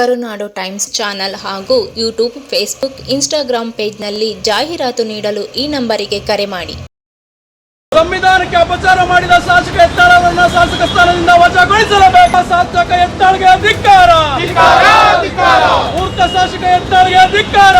ಕರುನಾಡು times channel ಹಾಗೂ YouTube Facebook Instagram ಪೇಜ್ನಲ್ಲಿ ಜಾಹೀರಾತು ನೀಡಲು ಈ ನಂಬರಿಗೆ ಕರೆ ಮಾಡಿ. ಸಂವಿಧಾನಕ್ಕೆ ಅಪಚಾರ ಮಾಡಿದ ಶಾಸಕ ಎತ್ತಾಳವನ್ನ ಶಾಸಕ ಸ್ಥಾನದಿಂದ ವಜಾಗೊಳಿಸಲೇಬೇಕು. ಶಾಸಕ ಎತ್ತಾಳ್ಗೆ ಅಧಿಕಾರ. ಮೂರ್ತ ಶಾಸಕ ಎತ್ತಾಳ್ಗೆ ಅಧಿಕಾರ.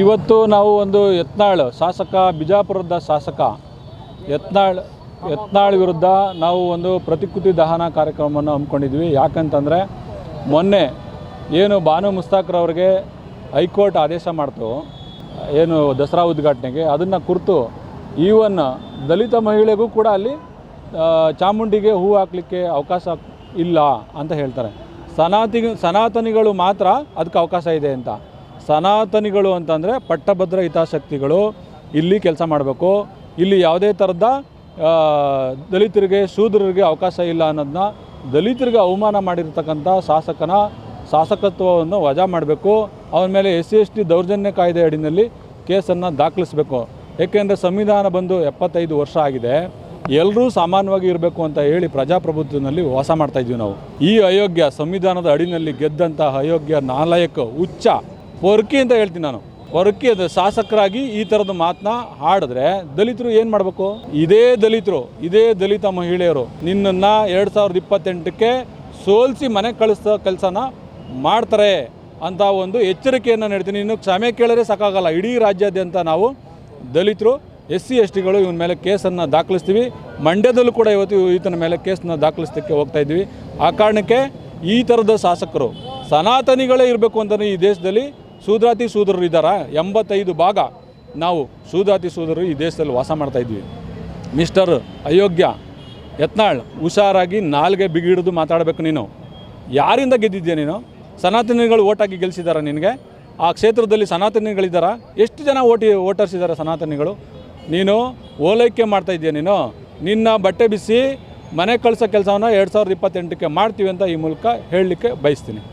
ಇವತ್ತು ನಾವು ಒಂದು ಯತ್ನಾಳ್, ಶಾಸಕ, ಬಿಜಾಪುರದ ಶಾಸಕ ಯತ್ನಾಳ್ ಯತ್ನಾಳ್ ವಿರುದ್ಧ ನಾವು ಒಂದು ಪ್ರತಿಕೃತಿ ದಹನ ಕಾರ್ಯಕ್ರಮವನ್ನು ಹಮ್ಮಿಕೊಂಡಿದ್ವಿ. ಯಾಕಂತಂದರೆ ಮೊನ್ನೆ ಏನು ಬಾನು ಮುಸ್ತಾಕ್ರವ್ರಿಗೆ ಹೈಕೋರ್ಟ್ ಆದೇಶ ಮಾಡ್ತು, ಏನು ದಸರಾ ಉದ್ಘಾಟನೆಗೆ, ಅದನ್ನು ಕುರಿತು ಈವನ್ ದಲಿತ ಮಹಿಳೆಗೂ ಕೂಡ ಅಲ್ಲಿ ಚಾಮುಂಡಿಗೆ ಹೂ ಹಾಕಲಿಕ್ಕೆ ಅವಕಾಶ ಇಲ್ಲ ಅಂತ ಹೇಳ್ತಾರೆ. ಸನಾತಿ ಸನಾತನಿಗಳು ಮಾತ್ರ ಅದಕ್ಕೆ ಅವಕಾಶ ಇದೆ ಅಂತ. ಸನಾತನಿಗಳು ಅಂತಂದರೆ ಪಟ್ಟಭದ್ರ ಹಿತಾಸಕ್ತಿಗಳು ಇಲ್ಲಿ ಕೆಲಸ ಮಾಡಬೇಕು. ಇಲ್ಲಿ ಯಾವುದೇ ಥರದ ದಲಿತರಿಗೆ, ಶೂದ್ರರಿಗೆ ಅವಕಾಶ ಇಲ್ಲ ಅನ್ನೋದನ್ನ ದಲಿತರಿಗೆ ಅವಮಾನ ಮಾಡಿರ್ತಕ್ಕಂಥ ಶಾಸಕನ ಶಾಸಕತ್ವವನ್ನು ವಜಾ ಮಾಡಬೇಕು. ಅವನ ಮೇಲೆ ಎಸ್ ಸಿ ಎಸ್ ಟಿ ದೌರ್ಜನ್ಯ ಕಾಯ್ದೆ ಅಡಿನಲ್ಲಿ ಕೇಸನ್ನು ದಾಖಲಿಸಬೇಕು. ಏಕೆಂದರೆ ಸಂವಿಧಾನ ಬಂದು ಎಪ್ಪತ್ತೈದು ವರ್ಷ ಆಗಿದೆ. ಎಲ್ಲರೂ ಸಾಮಾನ್ಯವಾಗಿ ಇರಬೇಕು ಅಂತ ಹೇಳಿ ಪ್ರಜಾಪ್ರಭುತ್ವದಲ್ಲಿ ವಾಸ ಮಾಡ್ತಾ ಇದ್ವಿ ನಾವು. ಈ ಅಯೋಗ್ಯ ಸಂವಿಧಾನದ ಅಡಿನಲ್ಲಿ ಗೆದ್ದಂತಹ ಅಯೋಗ್ಯ ನಾಲಾಯಕ ಹುಚ್ಚ ಪೊರ್ಕಿ ಅಂತ ಹೇಳ್ತೀನಿ ನಾನು. ವರ್ಕಿ ಅದು ಶಾಸಕರಾಗಿ ಈ ಥರದ ಮಾತನ್ನ ಹಾಡಿದ್ರೆ ದಲಿತರು ಏನು ಮಾಡಬೇಕು? ಇದೇ ದಲಿತರು, ಇದೇ ದಲಿತ ಮಹಿಳೆಯರು ನಿನ್ನನ್ನು ಎರಡು ಸಾವಿರದ ಇಪ್ಪತ್ತೆಂಟಕ್ಕೆ ಸೋಲಿಸಿ ಮನೆ ಕಳಿಸೋ ಕೆಲಸನ ಮಾಡ್ತಾರೆ ಅಂತ ಒಂದು ಎಚ್ಚರಿಕೆಯನ್ನು ನೀಡ್ತೀನಿ. ಇನ್ನು ಕ್ಷಮೆ ಕೇಳಿದ್ರೆ ಸಾಕಾಗಲ್ಲ. ಇಡೀ ರಾಜ್ಯಾದ್ಯಂತ ನಾವು ದಲಿತರು ಎಸ್ ಸಿ ಎಸ್ ಟಿಗಳು ಇವನ ಮೇಲೆ ಕೇಸನ್ನು ದಾಖಲಿಸ್ತೀವಿ. ಮಂಡ್ಯದಲ್ಲೂ ಕೂಡ ಇವತ್ತು ಈತನ ಮೇಲೆ ಕೇಸನ್ನ ದಾಖಲಿಸ್ತಕ್ಕೆ ಹೋಗ್ತಾ ಇದ್ದೀವಿ. ಆ ಕಾರಣಕ್ಕೆ ಈ ಥರದ ಶಾಸಕರು ಸನಾತನಿಗಳೇ ಇರಬೇಕು ಅಂತಲೇ ಈ ದೇಶದಲ್ಲಿ ಶೂದ್ರಾತಿ ಸೂದರರು ಇದ್ದಾರಾ? ಎಂಬತ್ತೈದು ಭಾಗ ನಾವು ಸೂದ್ರಾತಿ ಸೂದರರು ಈ ದೇಶದಲ್ಲಿ ವಾಸ ಮಾಡ್ತಾ ಇದ್ವಿ. ಮಿಸ್ಟರ್ ಅಯೋಗ್ಯ, ಯತ್ನಾಳ್, ಹುಷಾರಾಗಿ ನಾಲ್ಗೆ ಬಿಗಿಡಿದು ಮಾತಾಡಬೇಕು ನೀನು. ಯಾರಿಂದ ಗೆದ್ದಿದ್ಯಾ ನೀನು? ಸನಾತನಿಗಳು ಓಟಾಗಿ ಗೆಲ್ಲಿಸಿದಾರ ನಿನಗೆ? ಆ ಕ್ಷೇತ್ರದಲ್ಲಿ ಸನಾತನಿಗಳಿದ್ದಾರಾ? ಎಷ್ಟು ಜನ ಓಟಿ ವೋಟರ್ಸ್ ಇದ್ದಾರೆ ಸನಾತನಿಗಳು? ನೀನು ಓಲೈಕೆ ಮಾಡ್ತಾ ಇದೆಯಾ ನೀನು? ನಿನ್ನ ಬಟ್ಟೆ ಬಿಸಿ, ಮನೆ ಕಳಿಸೋ ಕೆಲಸವನ್ನು ಎರಡು ಸಾವಿರದ ಇಪ್ಪತ್ತೆಂಟಕ್ಕೆ ಮಾಡ್ತೀವಿ ಅಂತ ಈ ಮೂಲಕ ಹೇಳಲಿಕ್ಕೆ ಬಯಸ್ತೀನಿ.